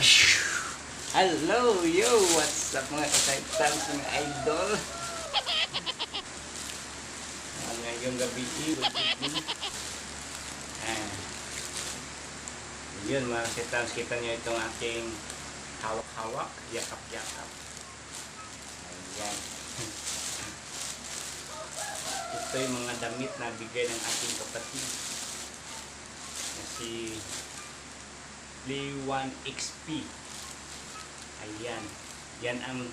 Hello, yo! What's up mga kasaitans mga idol? Ah, Ngayong gabi, ah, yun mga kasaitans, kita nyo itong aking hawak-hawak, yakap-yakap. Ayan. Ito yung mga damit na bigay ng aking kapatid. Si Play 1 XP. Ayan. Yan ang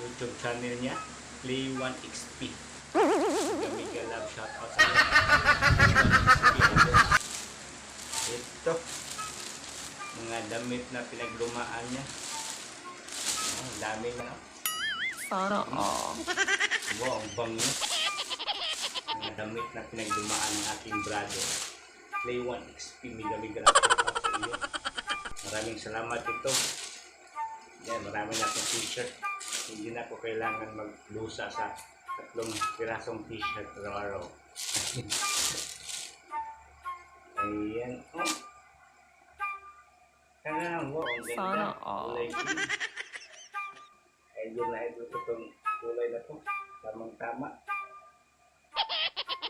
YouTube channel niya. Play 1 XP. Mega love shoutout sa. Ito. Mga damit na pinaglumaan niya. Oh, ang dami na. Sana all. Wow, ang bango. Mga damit na pinaglumaan ng aking brother. Play 1 XP. Mega mega love shoutout sa iyo. Maraming salamat ito. Yan, marami na akong t-shirt. Hindi na ako kailangan maglusa sa tatlong pirasong t-shirt araw-araw. Ayan. Oh. Ang ganda. Sana all. Idol na idol ko itong kulay na to. Tamang tama.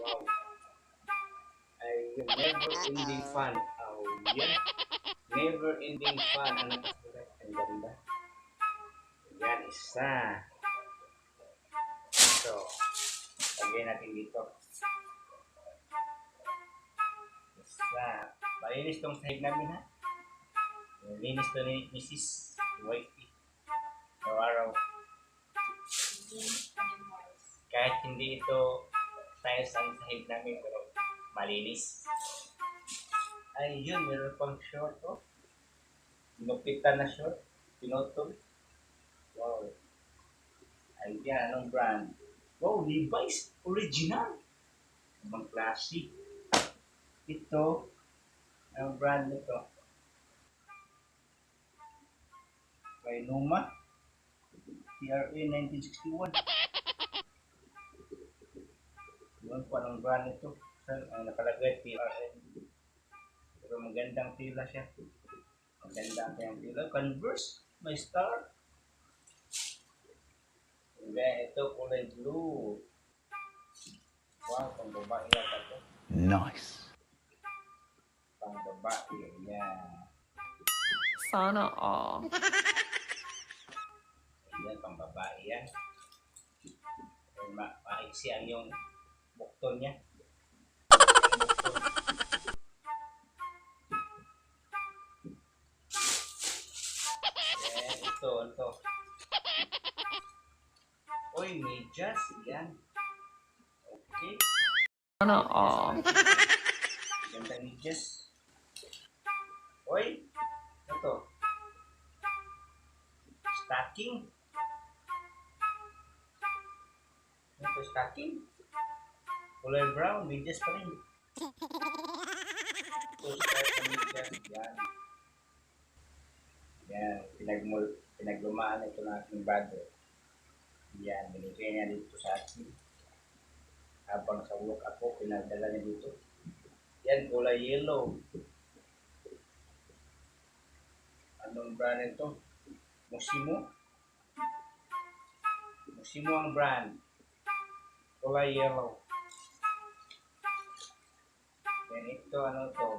Wow. Ay, never ending fun. Oh, yan. Never ending fun. Ano nakasulat? Ang ganda. Yan, isa. Ito. Lagay natin dito. Isa. Malinis tong sahig namin ha. Linis to ni Mrs. Wifey. Araw-araw. Kahit hindi ito tiles ang sahig namin pero malinis. Ay, yun, meron pang short, oh. Pinupitan na short. Pinotol. Wow. Ay, yan, anong brand? Wow, Levi's Original. Ibang klase. Ito, anong brand nito? Kay Numa. TRA 1961. Yun po anong brand nito. Sir, ang nakalagay TRA. Pero magandang tila siya. Maganda ang kanyang tila. Converse, may star. Kaya ito kulay blue. Wow, pang babae yata ito. Nice. Pang babae. Yan. Sana all. Yan, pang babae yan. Maiksi ang yung bukton niya. Ito, ito. Uy, medyas. Yan. Okay. Sana all. Ganda medyas. Uy, ito. Stocking. Ito, stocking. Kulay brown, medyas pa rin. Ito, stocking medyas. Yan. Yan, pinagmul, pinaglumaan ito ng aking brother. Yan, binigay niya dito sa akin. Habang sa work ako, pinagdala niya dito. Yan, kulay yellow. Anong brand ito? Musimo. Musimo ang brand. Kulay yellow. Yan ito, ano to?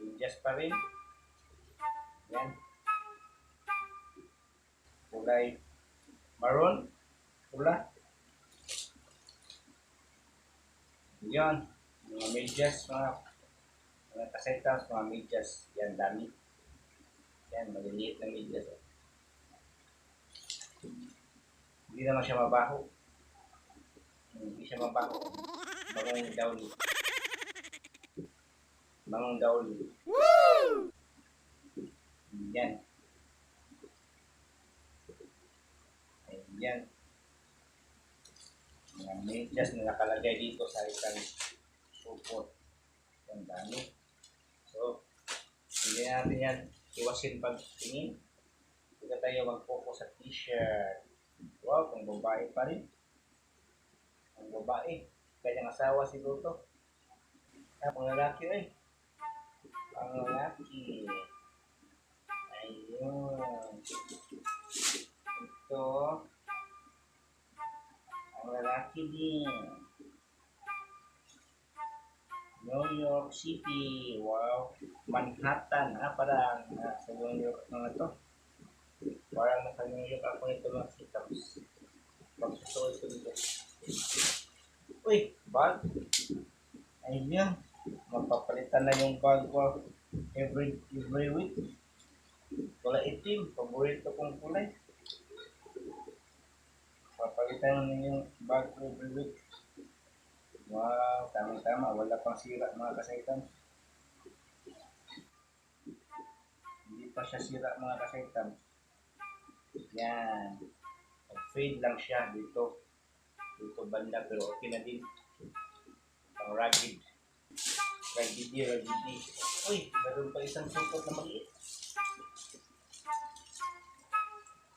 Injas pa rin. Yan. Kulay maroon. Pula. Yan. Mga medyas, mga mga kasetas, mga medyas. Yan, dami. Yan, maliliit na medyas. oh. Hindi naman siya mabaho. Hindi siya mabaho. Bangong dawli. Bangong dawli. Yan. Ayan. Medyas na nakalagay dito sa isang support. Yan dami. So, hindi natin yan iwasin pagtingin. Hindi ka tayo mag-focus sa t-shirt. Wow, kung babae pa rin. Ang babae. Kanyang asawa siguro to. Ah, pang lalaki eh. Ang lalaki. Ayun. Ito. Din. New York City. Wow. Manhattan. Ah, parang ah, sa New York na to. Parang nasa New York ako nito mga sitams. Magsusuot ko dito. Uy, bag. Ayun. Magpapalitan na yung bag ko every every week. Kulay itim. Paborito kong kulay. Papalitan na yung every week. Wow, tama-tama. Wala pang sira mga kasaitan. Hindi pa siya sira mga kasaitan. Yan. Fade lang siya dito. Dito banda pero okay na din. Pang rugged. Rugged di, rugged di. Uy, meron pa isang supot na maliit.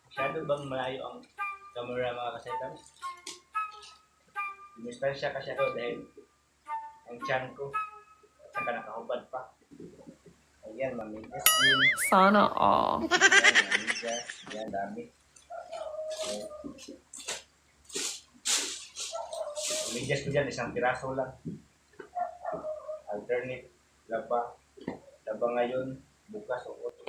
Masyado bang malayo ang camera mga kasaitan? Distansya kasi ako dahil ang tiyan ko at saka nakahubad pa. Ayan, mamigas din. Sana all. Ayan, mamigas. Ayan, dami. Ayan. Mamigas ko dyan, isang piraso lang. Alternate, laba. Laba ngayon, bukas o otro.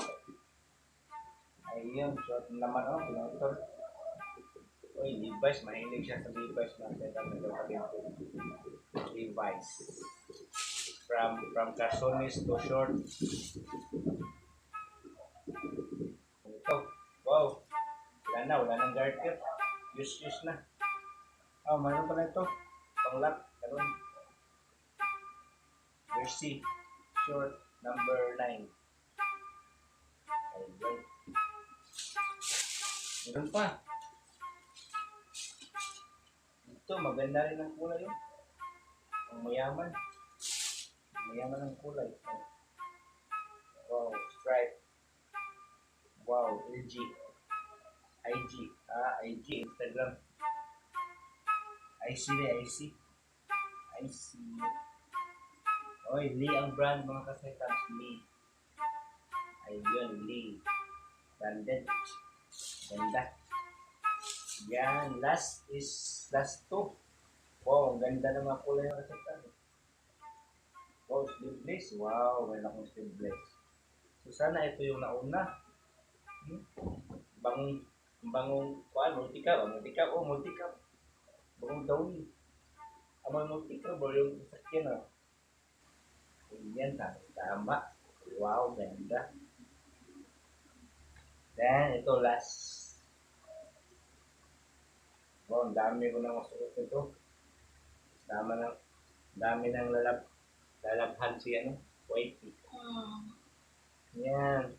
Ayun, suot naman ako, pinutol. Uy, Levi's, mahilig siya sa Levi's na kita nagkakabit ko. Levi's. From from cartoonist to short. Ito. Wow. Wala na, wala nang cap. Use, use na. Oh, mayroon pala ito. Panglock. Karoon. Jersey. Short. Number 9. Ayun. Meron pa. Ito, maganda rin ang kulay yun. Ang mayaman. Mayaman ang kulay. Wow, stripe. Wow, LG. IG. Ah, IG. Instagram. IC na, IC. IC. Oy, Lee ang brand mga kasetans. Lee. Ayun, Lee. Branded. Ganda. Yan, last is last two. Wow, ang ganda ng mga kulay ng kasetan. Wow, sleeveless. Wow, meron akong sleeveless. So, sana ito yung nauna. Hmm? Bangong, bangong, kuan, multika, oh, multika, oh, multika. Bangong dawin. Amoy multika, bro, yung sakyan, oh. Ayan, tama. tama. Wow, ganda. Then, ito last. Wow, ang dami ko nang masuot ito. Tama ng, dami ng lalab, lalabhan si ano, wifey. Yan.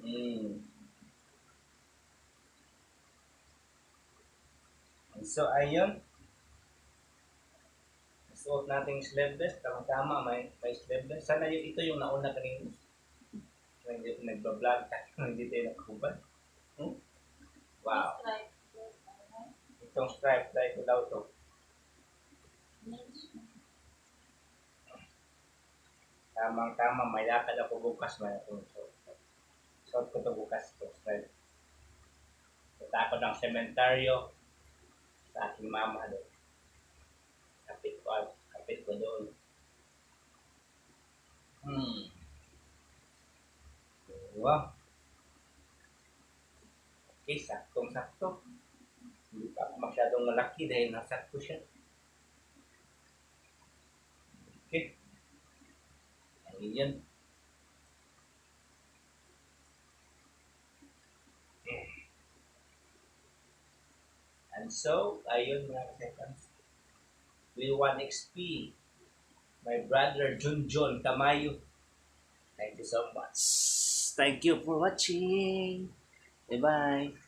Hmm. And so, ayun. Suot natin yung sleeveless. Tama-tama, may, may sleeveless. Sana yung, ito yung nauna kanina. Hindi nagbablog tayo, hindi tayo nakahubad. Hmm? Wow. Itong stripe, ko daw to. Tamang-tama, may lakad ako bukas may akong suot. Suot ko to bukas to stripe. Punta ako ng sementeryo sa aking mama doon. Kapit ko, kapit ko doon. Hmm. Wow. Okay, saktong-sakto. Hindi pa ako masyadong malaki dahil nasakto siya. Okay. Ayun yan. And so, ayun mga seconds. Will 1XP. My brother Junjun Tamayo. Thank you so much. Thank you for watching. Bye-bye.